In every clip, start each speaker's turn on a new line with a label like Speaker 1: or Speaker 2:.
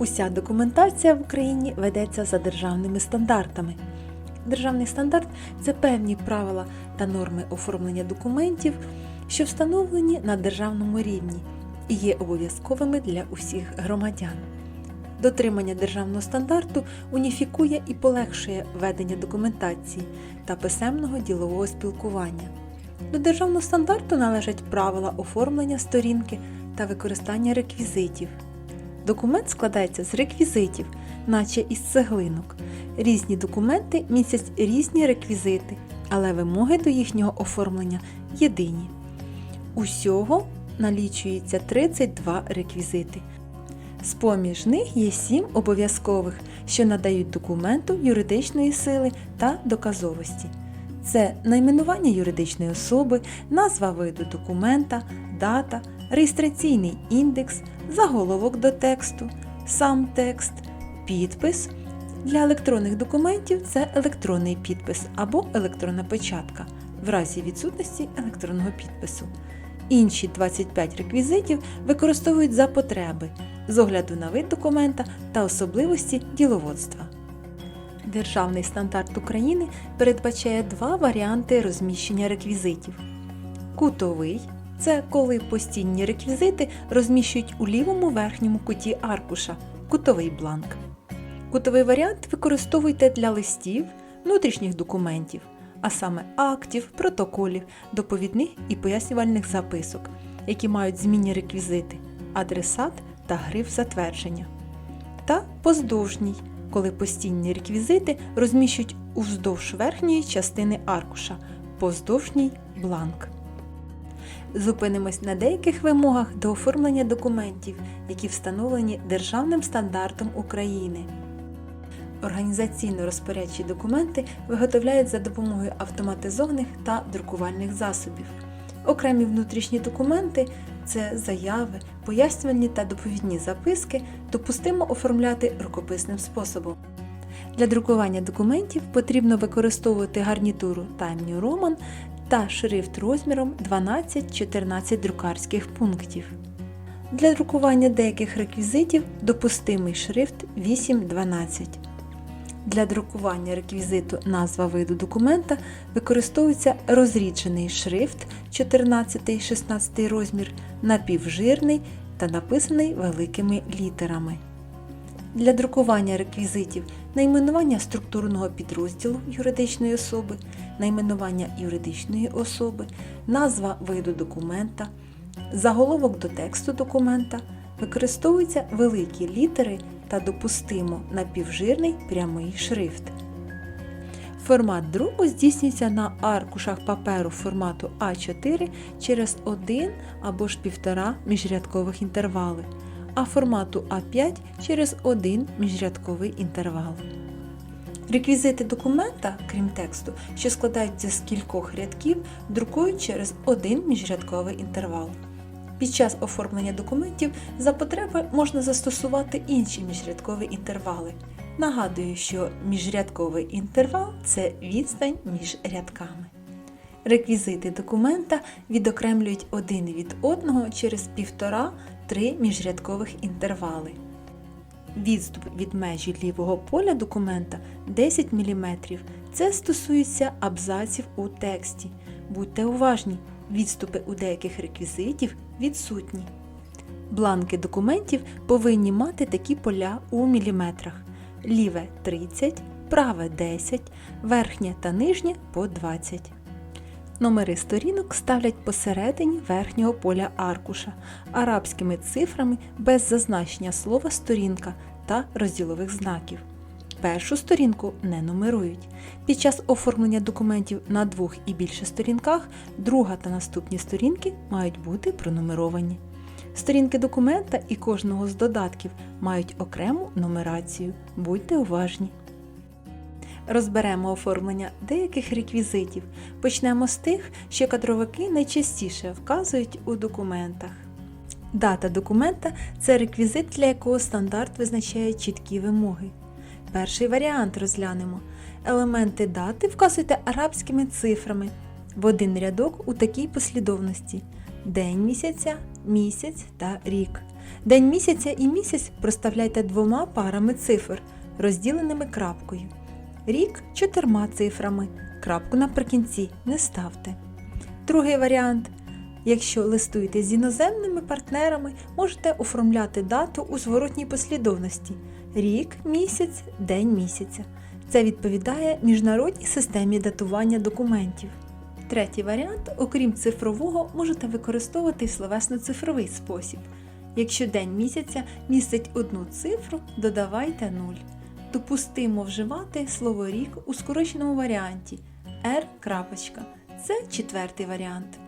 Speaker 1: Уся документація в Україні ведеться за державними стандартами. Державний стандарт це певні правила та норми оформлення документів, що встановлені на державному рівні і є обов'язковими для усіх громадян. Дотримання державного стандарту уніфікує і полегшує ведення документації та писемного ділового спілкування. До державного стандарту належать правила оформлення сторінки та використання реквізитів. Документ складається з реквізитів, наче із цеглинок. Різні документи містять різні реквізити, але вимоги до їхнього оформлення єдині. Усього налічується 32 реквізити. З-поміж них є 7 обов'язкових, що надають документу юридичної сили та доказовості. Це найменування юридичної особи, назва виду документа, дата, реєстраційний індекс, заголовок до тексту, сам текст, підпис. Для електронних документів це електронний підпис або електронна печатка в разі відсутності електронного підпису. Інші 25 реквізитів використовують за потреби з огляду на вид документа та особливості діловодства. Державний стандарт України передбачає два варіанти розміщення реквізитів. Кутовий це коли постійні реквізити розміщують у лівому верхньому куті аркуша кутовий бланк. Кутовий варіант використовуйте для листів, внутрішніх документів, а саме актів, протоколів, доповідних і пояснювальних записок, які мають змінні реквізити, адресат та гриф затвердження. Та поздовжній, коли постійні реквізити розміщують уздовж верхньої частини аркуша, поздовжній бланк. Зупинимось на деяких вимогах до оформлення документів, які встановлені Державним стандартом України. Організаційно-розпорядчі документи виготовляють за допомогою автоматизованих та друкувальних засобів. Окремі внутрішні документи це заяви, пояснювальні та доповідні записки, допустимо оформляти рукописним способом. Для друкування документів потрібно використовувати гарнітуру Time New Roman та шрифт розміром 12-14 друкарських пунктів. Для друкування деяких реквізитів допустимий шрифт 8-12. Для друкування реквізиту назва виду документа використовується розріджений шрифт 14-16 розмір, напівжирний та написаний великими літерами. Для друкування реквізитів найменування структурного підрозділу юридичної особи, найменування юридичної особи, назва виду документа, заголовок до тексту документа, використовуються великі літери та допустимо напівжирний прямий шрифт. Формат друку здійснюється на аркушах паперу формату А4 через 1 або ж 1,5 міжрядкових інтервали, а формату А5 через 1 міжрядковий інтервал. Реквізити документа, крім тексту, що складаються з кількох рядків, друкують через один міжрядковий інтервал. Під час оформлення документів за потреби можна застосувати інші міжрядкові інтервали. Нагадую, що міжрядковий інтервал це відстань між рядками. Реквізити документа відокремлюють один від одного через 1,5-3 міжрядкових інтервали. Відступ від межі лівого поля документа 10 мм. Це стосується абзаців у тексті. Будьте уважні, відступи у деяких реквізитів відсутні. Бланки документів повинні мати такі поля у міліметрах: ліве 30, праве 10, верхнє та нижнє по 20. Номери сторінок ставлять посередині верхнього поля аркуша арабськими цифрами без зазначення слова сторінка та розділових знаків. Першу сторінку не нумерують. Під час оформлення документів на двох і більше сторінках друга та наступні сторінки мають бути пронумеровані. Сторінки документа і кожного з додатків мають окрему нумерацію. Будьте уважні. Розберемо оформлення деяких реквізитів. Почнемо з тих, що кадровики найчастіше вказують у документах. Дата документа це реквізит, для якого стандарт визначає чіткі вимоги. Перший варіант розглянемо. Елементи дати вказуйте арабськими цифрами в один рядок у такій послідовності: день місяця, місяць та рік. День місяця і місяць проставляйте двома парами цифр, розділеними крапкою. Рік чотирма цифрами. Крапку наприкінці не ставте. Другий варіант. Якщо листуєте з іноземними партнерами, можете оформляти дату у зворотній послідовності рік, місяць, день місяця. Це відповідає міжнародній системі датування документів. Третій варіант, окрім цифрового, можете використовувати словесно-цифровий спосіб. Якщо день місяця містить одну цифру, додавайте 0. Допустимо вживати слово рік у скороченому варіанті R. Це четвертий варіант.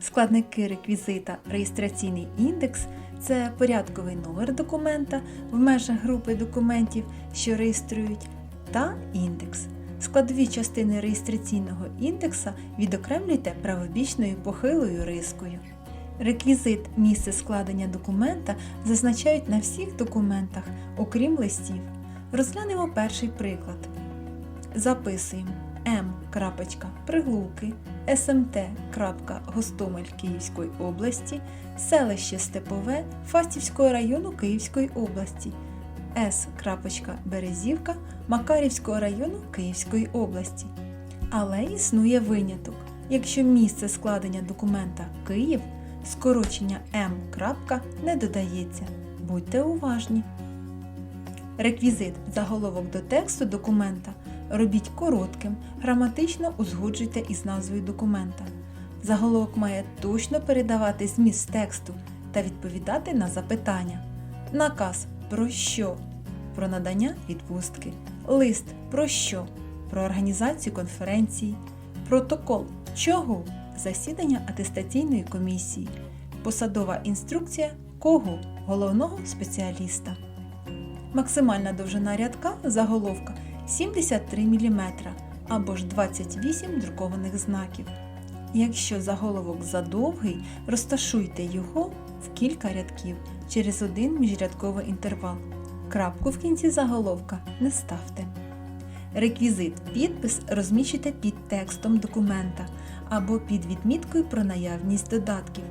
Speaker 1: Складники реквізита реєстраційний індекс це порядковий номер документа в межах групи документів, що реєструють, та індекс. Складові частини реєстраційного індекса відокремлюйте правобічною похилою рискою. Реквізит місце складення документа зазначають на всіх документах, окрім листів. Розглянемо перший приклад. Записуємо М. Приглуки, СМТ. Гостомель Київської області, селище Степове Фастівського району Київської області, С. Березівка Макарівського району Київської області. Але існує виняток. Якщо місце складення документа Київ, скорочення М. не додається. Будьте уважні. Реквізит заголовок до тексту документа робіть коротким, граматично узгоджуйте із назвою документа. Заголовок має точно передавати зміст тексту та відповідати на запитання. Наказ про що? Про надання відпустки. Лист про що? Про організацію конференції. Протокол чого? Засідання атестаційної комісії. Посадова інструкція кого? Головного спеціаліста. Максимальна довжина рядка заголовка 73 мм або ж 28 друкованих знаків. Якщо заголовок задовгий, розташуйте його в кілька рядків через один міжрядковий інтервал. Крапку в кінці заголовка не ставте. Реквізит підпис розміщуйте під текстом документа або під відміткою про наявність додатків.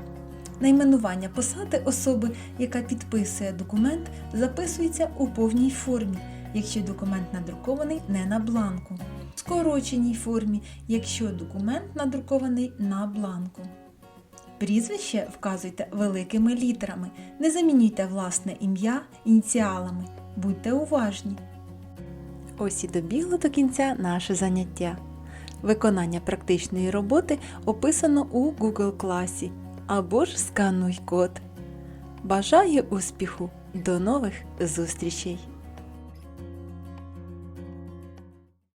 Speaker 1: Найменування посади особи, яка підписує документ, записується у повній формі, якщо документ надрукований не на бланку, в скороченій формі, якщо документ надрукований на бланку. Прізвище вказуйте великими літерами, не замінюйте власне ім'я ініціалами. Будьте уважні. Ось і добігло до кінця наше заняття. Виконання практичної роботи описано у Google класі або ж скануй код. Бажаю успіху! До нових зустрічей!